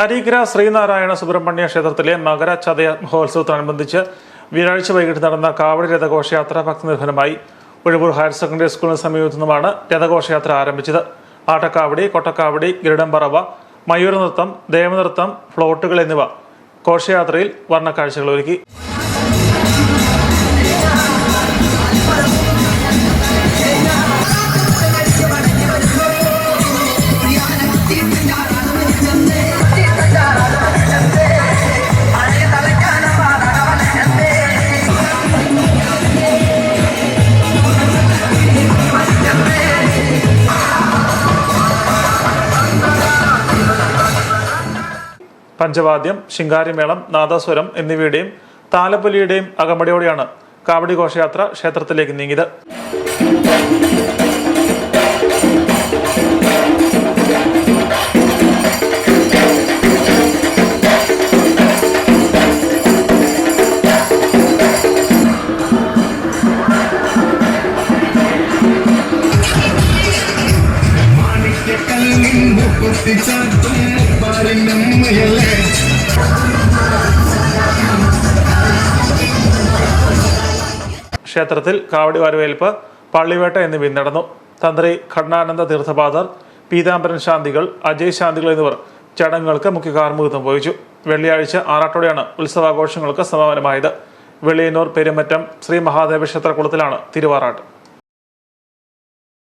അരീഗ്ര ശ്രീനാരായണ സുബ്രഹ്മണ്യ ക്ഷേത്രത്തിലെ മകര ചതയ മഹോത്സവത്തോടനുബന്ധിച്ച് വ്യാഴാഴ്ച വൈകിട്ട് നടന്ന കാവടി രഥഘോഷയാത്ര ഭക്തനിർഭരമായി. ഒഴിവൂർ ഹയർ സെക്കൻഡറി സ്കൂളിന് സമീപത്തു നിന്നുമാണ് രഥഘോഷയാത്ര ആരംഭിച്ചത്. ആട്ടക്കാവടി കൊട്ടക്കാവടി ഗരുഡംപറവ മയൂരനൃത്തം ദേവനൃത്തം ഫ്ലോട്ടുകൾ എന്നിവ ഘോഷയാത്രയിൽ വർണക്കാഴ്ചകൾ പഞ്ചവാദ്യം ശിങ്കാരിമേളം നാദസ്വരം എന്നിവയുടെയും താലപ്പൊലിയുടെയും അകമ്പടിയോടെയാണ് കാവടി ഘോഷയാത്ര ക്ഷേത്രത്തിലേക്ക് നീങ്ങിയത്. മുക്കുത്തിച്ചാത്തും പാരിനമ്മയല്ലേ ക്ഷേത്രത്തിൽ കാവടി വരവേൽപ്പ് പള്ളിവേട്ട എന്നിവയും നടന്നു. തന്ത്രി ഘടനാനന്ദ തീർത്ഥപാദർ പീതാംബരൻ ശാന്തികൾ അജയ് ശാന്തികൾ എന്നിവർ ചടങ്ങുകൾക്ക് മുഖ്യ കാർമ്മികത്വം വഹിച്ചു. വെള്ളിയാഴ്ച ആറാട്ടോടെയാണ് ഉത്സവാഘോഷങ്ങൾക്ക് സമാപനമായത് വെളിയന്നൂർ പെരുമറ്റം ശ്രീ മഹാദേവ ക്ഷേത്ര കുളത്തിലാണ് തിരുവാറാട്ട്.